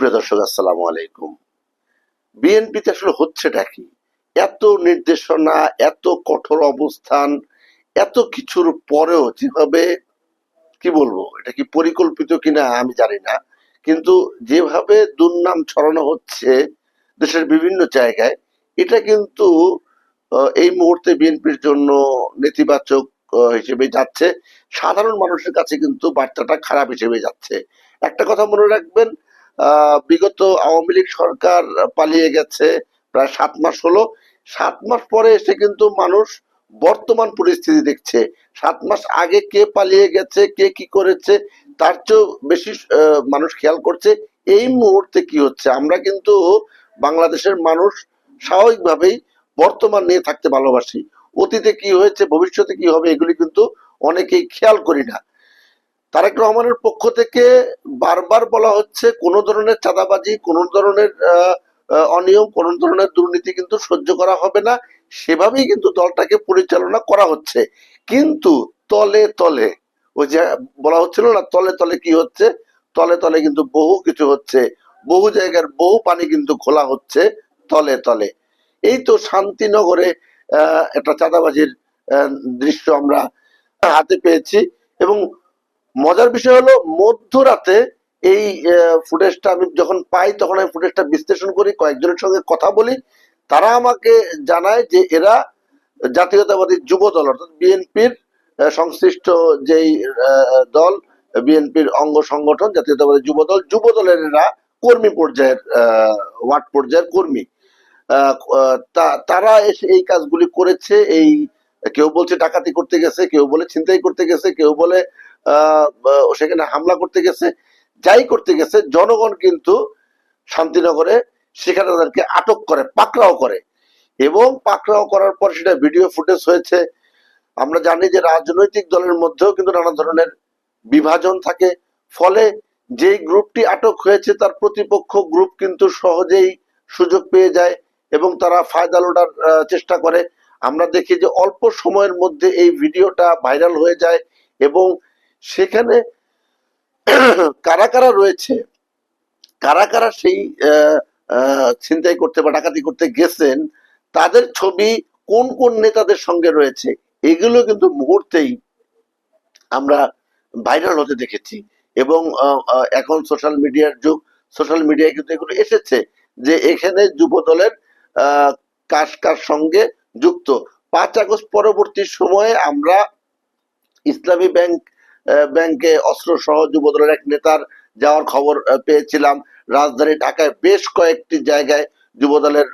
সুপ্রিয় দর্শক, আসসালামু আলাইকুম। বিএনপিতে আসলে হচ্ছেটা কি? এত নির্দেশনা, এত কঠোর অবস্থান, এত কিছুর পরেও যেভাবে, কি বলব, এটা কি পরিকল্পিত কিনা আমি জানি না, কিন্তু যেভাবে দুর্নাম ছড়ানো হচ্ছে দেশের বিভিন্ন জায়গায়, এটা কিন্তু এই মুহূর্তে বিএনপির জন্য নেতিবাচক হিসেবে যাচ্ছে। সাধারণ মানুষের কাছে কিন্তু বার্তাটা খারাপ হিসেবে যাচ্ছে। একটা কথা মনে রাখবেন বিগত আওয়ামী লীগ সরকার পালিয়ে গেছে, প্রায় সাত মাস হলো। সাত মাস পরে এসে কিন্তু মানুষ বর্তমান পরিস্থিতি দেখছে। সাত মাস আগে কে পালিয়ে গেছে, কে কি করেছে, তার চেয়েও বেশি মানুষ খেয়াল করছে। এই মুহূর্তে কি হচ্ছে? আমরা কিন্তু বাংলাদেশের মানুষ স্বাভাবিকভাবেই বর্তমান নিয়ে থাকতে ভালোবাসি। অতীতে কি হয়েছে, ভবিষ্যতে কি হবে, এগুলি কিন্তু অনেকেই খেয়াল করি না। তারেক রহমানের পক্ষ থেকে বারবার বলা হচ্ছে, কোন ধরনের চাঁদাবাজি, কোন ধরনের অনিয়ম, কোন ধরনের দুর্নীতি কিন্তু সহ্য করা হবে না। সেভাবেই কিন্তু দলটাকে পরিচালনা করা হচ্ছে। কিন্তু তলে তলে, ওই যে বলা হচ্ছিল না, তলে তলে কি হচ্ছে? তলে তলে কিন্তু বহু কিছু হচ্ছে। বহু জায়গার বহু পানি কিন্তু খোলা হচ্ছে তলে তলে। এই তো শান্তিনগরে একটা চাঁদাবাজির দৃশ্য আমরা হাতে পেয়েছি এবং মজার বিষয় হলো, মধ্যরাতে এই ফুটেজটা আমি যখন পাই, তখন আমি ফুটেজটা বিশ্লেষণ করি, কয়েকজনের সঙ্গে কথা বলি। তারা আমাকে জানায় যে এরা জাতীয়তাবাদী যুব দল, অর্থাৎ বিএনপির সংশ্লিষ্ট যেই দল, বিএনপির অঙ্গ সংগঠন, জাতীয়তাবাদী যুব দল, যুব দলের এরা কর্মী পর্যায়ের ওয়ার্ড পর্যায়ের কর্মী। তারা এসে এই কাজগুলি করেছে, এই, কেউ বলছে ডাকাতি করতে গেছে, কেউ বলে ছিনতাই করতে গেছে, কেউ বলে সেখানে হামলা করতে গেছে, যাই করতে গেছে, জনগণ কিন্তু শান্তিনগরে সেখানে তাদেরকে আটক করে, পাকড়াও করে। এবং পাকড়াও করার পর সেটা ভিডিও ফুটেজ হয়েছে। আমরা জানি যে রাজনৈতিক দলের মধ্যেও কিন্তু নানা ধরনের বিভাজন থাকে। ফলে যেই গ্রুপটি আটক হয়েছে, তার প্রতিপক্ষ গ্রুপ কিন্তু সহজেই সুযোগ পেয়ে যায় এবং তারা ফায়দা লোটার চেষ্টা করে। আমরা দেখি যে অল্প সময়ের মধ্যে এই ভিডিওটা ভাইরাল হয়ে যায় এবং সেখানে কারা কারা রয়েছে কারা কারা সেই ছিনতাই করতে বা ডাকাতি করতে গেছেন তাদের ছবি কোন কোন নেতাদের সঙ্গে রয়েছে এগুলো কিন্তু মুহূর্তেই আমরা ভাইরাল হতে দেখেছি। এবং এখন সোশ্যাল মিডিয়ার যুগ সোশ্যাল মিডিয়ায় কিন্তু এগুলো এসেছে যে এখানে যুব দলের আহ, কার সঙ্গে যুক্ত। পাঁচ আগস্ট পরবর্তী সময়ে আমরা ইসলামী ব্যাংক ব্যাংকে অস্ত্র সহ যুব দলের এক নেতার যাওয়ার খবর পেয়েছিলাম। রাজধানী ঢাকায় বেশ কয়েকটি জায়গায় যুব দলের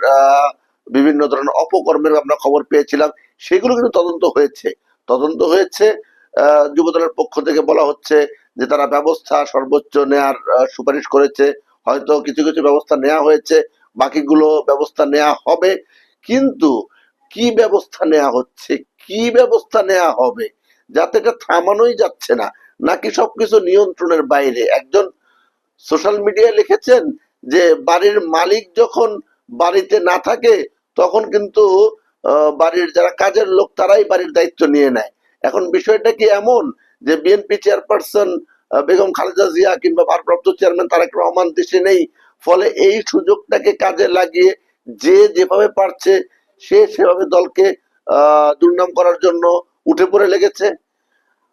বিভিন্ন ধরনের অপকর্মের আমরা খবর পেয়েছিলাম। সেগুলো কিন্তু তদন্ত হয়েছে। তদন্ত হয়েছে আহ, যুব দলের পক্ষ থেকে বলা হচ্ছে যে তারা ব্যবস্থা সর্বোচ্চ নেয়ার সুপারিশ করেছে। হয়তো কিছু কিছু ব্যবস্থা নেওয়া হয়েছে বাকিগুলো ব্যবস্থা নেওয়া হবে। কিন্তু কি ব্যবস্থা নেওয়া হচ্ছে কি ব্যবস্থা নেওয়া হবে যাতে এটা থামানোই যাচ্ছে না, নাকি সবকিছু নিয়ন্ত্রণের বাইরে? একজন সোশ্যাল মিডিয়ায় লিখেছেন যে, বাড়ির মালিক যখন বাড়িতে না থাকে, তখন কিন্তু বাড়ির যারা কাজের লোক, তারাই বাড়ির দায়িত্ব নিয়ে নেয়। এখন বিষয়টা কি এমন যে বিএনপি চেয়ারপারসন বেগম খালেদা জিয়া কিংবা ভারপ্রাপ্ত চেয়ারম্যান তারেক রহমান দেশে নেই, ফলে এই সুযোগটাকে কাজে লাগিয়ে যে যেভাবে পারছে, সে সেভাবে দলকে দুর্নাম করার জন্য উঠে পড়ে লেগেছে।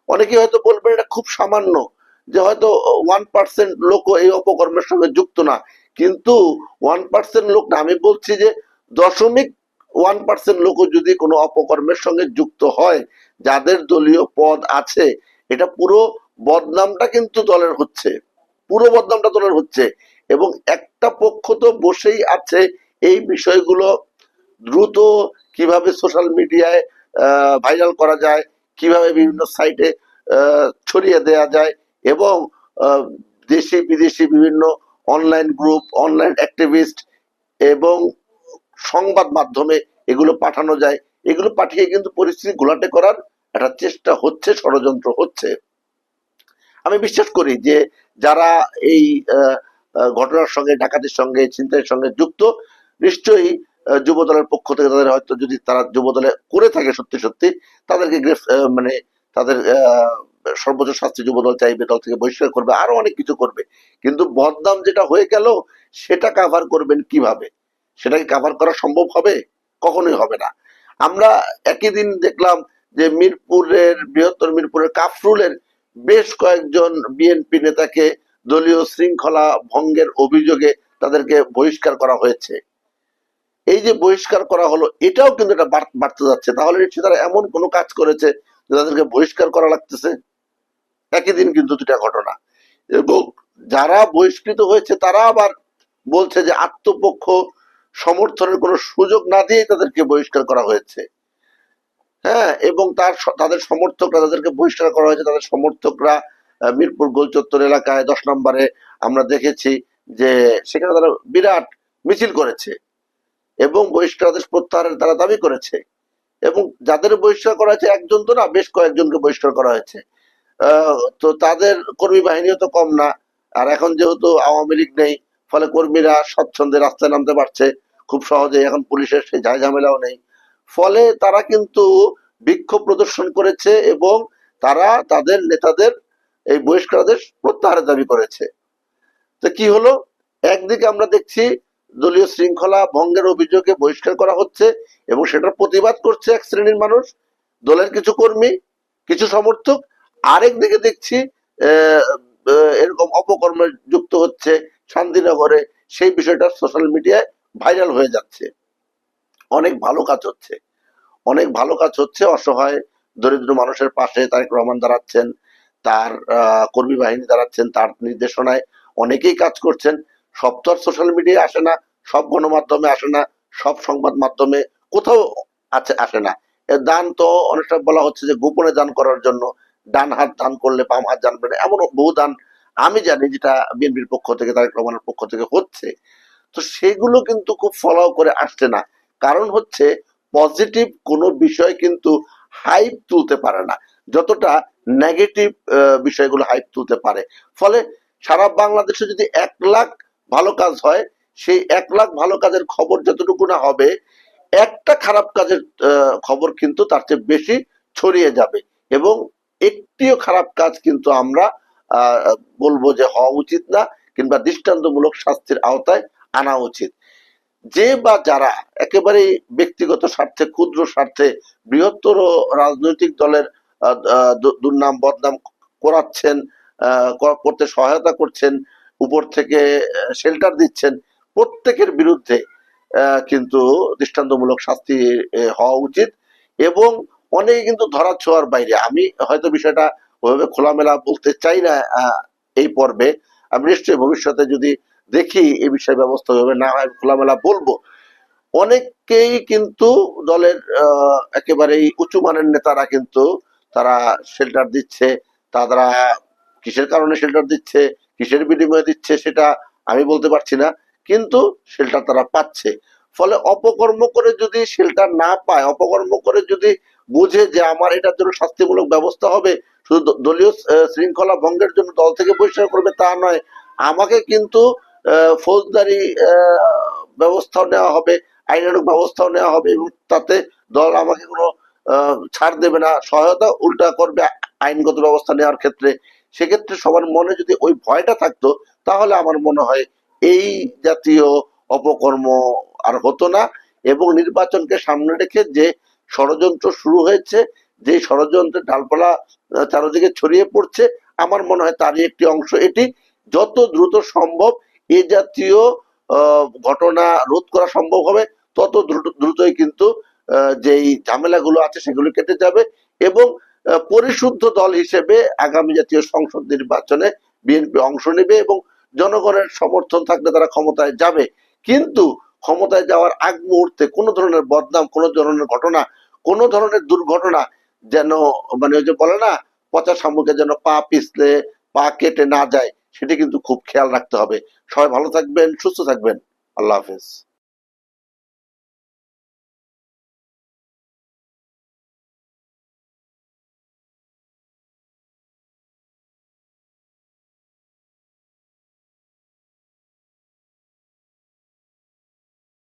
অনেকে হয়তো বলবেন এটা খুব সামান্য যে হয়তো ওয়ান পার্সেন্ট লোক এই অপকর্মের সঙ্গে যুক্ত না। কিন্তু ওয়ান পার্সেন্ট লোক না, আমি বলছি যে দশমিক ওয়ান পার্সেন্ট লোক যদি কোনো অপকর্মের সঙ্গে যুক্ত হয়, যাদের দলীয় পদ আছে, এটা পুরো বদনামটা কিন্তু দলের হচ্ছে। পুরো বদনামটা দলের হচ্ছে। এবং একটা পক্ষ তো বসেই আছে এই বিষয়গুলো দ্রুত কীভাবে সোশ্যাল মিডিয়ায় ভাইরাল করা যায়, কীভাবে বিভিন্ন সাইটে ছড়িয়ে দেয়া যায় এবং দেশি বিদেশি বিভিন্ন অনলাইন গ্রুপ অনলাইন অ্যাক্টিভিস্ট এবং সংবাদ মাধ্যমে এগুলো পাঠানো যায়। এগুলো পাঠিয়ে কিন্তু পরিস্থিতি ঘোলাটে করার একটা চেষ্টা হচ্ছে, ষড়যন্ত্র হচ্ছে। আমি বিশ্বাস করি যে যারা এই ঘটনার সঙ্গে, ডাকাতির সঙ্গে, ছিনতাইয়ের সঙ্গে যুক্ত, নিশ্চয়ই যুব দলের পক্ষ থেকে তাদের হয়তো যদি তারা যুব দলে করে থাকে সত্যি সত্যি, তাদেরকে গ্রেফ মানে তাদের সর্বোচ্চ শাস্তি যুব দল চাইবে, দল থেকে বহিষ্কার করবে, আরও অনেক কিছু করবে। কিন্তু বদনাম যেটা হয়ে গেল, সেটা কাভার করবেন কীভাবে? সেটাকে কাভার করা সম্ভব হবে? কখনোই হবে না। আমরা একই দিন দেখলাম যে মিরপুরের, বৃহত্তর মিরপুরের কাফরুলের বেশ কয়েকজন বিএনপি নেতাকে দলীয় শৃঙ্খলা ভঙ্গের অভিযোগে তাদেরকে বহিষ্কার করা হয়েছে। এই যে বহিষ্কার করা হলো, এটাও কিন্তু এটা বাড়- বাড়তে যাচ্ছে। তাহলে নিশ্চয়ই তারা এমন কোনো কাজ করেছে যে তাদেরকে বহিষ্কার করা লাগতেছে? একই দিন কিন্তু দুটা ঘটনা। এবং যারা বহিষ্কৃত হয়েছে, তারা আবার বলছে যে আত্মপক্ষ সমর্থনের কোনো সুযোগ না দিয়েই তাদেরকে বহিষ্কার করা হয়েছে। হ্যাঁ এবং তার তাদের সমর্থকরা তাদেরকে বহিষ্কার করা হয়েছে। তাদের সমর্থকরা মিরপুর গোলচত্বর এলাকায় দশ নম্বরে আমরা দেখেছি যে সেখানে তারা বিরাট মিছিল করেছে। এবং বহিষ্কার আদেশ প্রত্যাহারের তারা দাবি করেছে। এবং যাদের বহিষ্কার করা হয়েছে একজন তো না, বেশ কয়েকজনকে বহিষ্কার করা হয়েছে। তো তাদের কর্মী বাহিনীও তো কম না। আর এখন যেহেতু আওয়ামী লীগ নেই, ফলে কর্মীরা স্বচ্ছন্দে রাস্তায় নামতে পারছে খুব সহজে এখন পুলিশের সেই ঝামেলাও নেই। ফলে তারা কিন্তু বিক্ষোভ প্রদর্শন করেছে এবং তারা তাদের নেতাদের, এই বহিষ্কারাদেশ প্রত্যাহারের দাবি করেছে। তো কি হলো? একদিকে আমরা দেখছি দলীয় শৃঙ্খলা ভঙ্গের অভিযোগে বহিষ্কার করা হচ্ছে এবং সেটার প্রতিবাদ করছে এক শ্রেণির মানুষ, দলের কিছু কর্মী, কিছু সমর্থক। আরেক দিকে দেখছি এরকম অপকর্মে যুক্ত হচ্ছে শান্তিনগরে। সেই বিষয়টা সোশ্যাল মিডিয়ায় ভাইরাল হয়ে যাচ্ছে। অনেক ভালো কাজ হচ্ছে। অনেক ভালো কাজ হচ্ছে, অসহায়, দরিদ্র মানুষের পাশে তারেক রহমান দাঁড়াচ্ছেন, তার কর্মী বাহিনী দাঁড়াচ্ছেন, তার নির্দেশনায় অনেকেই কাজ করছেন। সব তো আর সোশ্যাল মিডিয়ায় আসে না, সব গণমাধ্যমে আসে না, সব সংবাদ মাধ্যমে কোথাও আছে, আসে না। দান তো অনেক সময় বলা হচ্ছে যে গোপনে দান করার জন্য, ডান হাত দান করলে বাম হাত দান করলে এমন বহু দান আমি জানি যেটা বিএনপির পক্ষ থেকে, তারেক রহমানের পক্ষ থেকে হচ্ছে। তো সেগুলো কিন্তু খুব ফলো করে আসছে না। কারণ হচ্ছে পজিটিভ কোনো বিষয় কিন্তু হাইপ তুলতে পারে না। যতটা নেগেটিভ বিষয়গুলো হাইপ তুলতে পারে। ফলে সারা বাংলাদেশে যদি এক লাখ ভালো কাজ হয়, সেই এক লাখ ভালো কাজের খবর যতটুকু না হবে, একটা খারাপ কাজের খবর কিন্তু তার চেয়ে বেশি ছড়িয়ে যাবে। এবং একটিও খারাপ কাজ কিন্তু আমরা বলব যে হওয়া উচিত না কিংবা দৃষ্টান্তমূলক শাস্তির আওতায় আনা উচিত। যে বা যারা একেবারে ব্যক্তিগত স্বার্থে, ক্ষুদ্র স্বার্থে বৃহত্তর রাজনৈতিক দলের দুর্নাম বদনাম করাচ্ছেন করতে সহায়তা করছেন উপর থেকে শেল্টার দিচ্ছেন প্রত্যেকের বিরুদ্ধে কিন্তু দৃষ্টান্তমূলক শাস্তি হওয়া উচিত এবং অনেকে কিন্তু ধরা ছোঁয়ার বাইরে। আমি হয়তো বিষয়টা ওইভাবে খোলামেলা বলতে চাই না এই পর্বে। আমি নিশ্চয়ই ভবিষ্যতে যদি দেখি এই বিষয়ে ব্যবস্থা হবে না হয় খোলামেলা বলব। অনেকেই কিন্তু দলের একেবারেই উঁচু মানের নেতারা কিন্তু তারা শেল্টার দিচ্ছে, তারা কিসের কারণে শেল্টার দিচ্ছে কিসের বিনিময়ে দিচ্ছে সেটা আমি বলতে পারছি না, কিন্তু শেল্টার তারা পাচ্ছে। ফলে অপকর্ম করে যদি শেল্টার না পায়, অপকর্ম করে যদি বুঝে যে আমার এটার জন্য শাস্তিমূলক ব্যবস্থা হবে, শুধু দলীয় শৃঙ্খলা ভঙ্গের জন্য দল থেকে বহিষ্কার করবে তা নয়, আমাকে কিন্তু ফৌজদারি ব্যবস্থাও নেওয়া হবে আইনানুক ব্যবস্থাও নেওয়া হবে এবং তাতে দল আমাকে কোনো ছাড় দেবে না, সহায়তা উল্টা করবে আইনগত ব্যবস্থা নেওয়ার ক্ষেত্রে। সেক্ষেত্রে সবার মনে যদি ওই ভয়টা থাকতো, তাহলে আমার মনে হয় এই জাতীয় অপকর্ম আর হতো না এবং নির্বাচনকে সামনে রেখে যে ষড়যন্ত্র শুরু হয়েছে, যে ষড়যন্ত্রের ডালপালা চারদিকে ছড়িয়ে পড়ছে, আমার মনে হয় তারই একটি অংশ এটি। যত দ্রুত সম্ভব এ জাতীয় ঘটনা রোধ করা সম্ভব হবে, তত দ্রুত, দ্রুতই কিন্তু যেই ঝামেলাগুলো আছে সেগুলো কেটে যাবে এবং পরিশুদ্ধ দল হিসেবে আগামী জাতীয় সংসদ নির্বাচনে বিএনপি অংশ নেবে এবং জনগণের সমর্থন থাকলে তারা ক্ষমতায় যাবে। কিন্তু ক্ষমতায় যাওয়ার আগ মুহূর্তে কোনো ধরনের বদনাম, কোনো ধরনের ঘটনা, কোনো ধরনের দুর্ঘটনা যেন মানে ওই যে বলে না, পচা শামুকে যেন পা পিছলে, পা কেটে না যায়, সেটি কিন্তু খুব খেয়াল রাখতে হবে। সবাই ভালো থাকবেন, সুস্থ থাকবেন। আল্লাহ হাফেজ।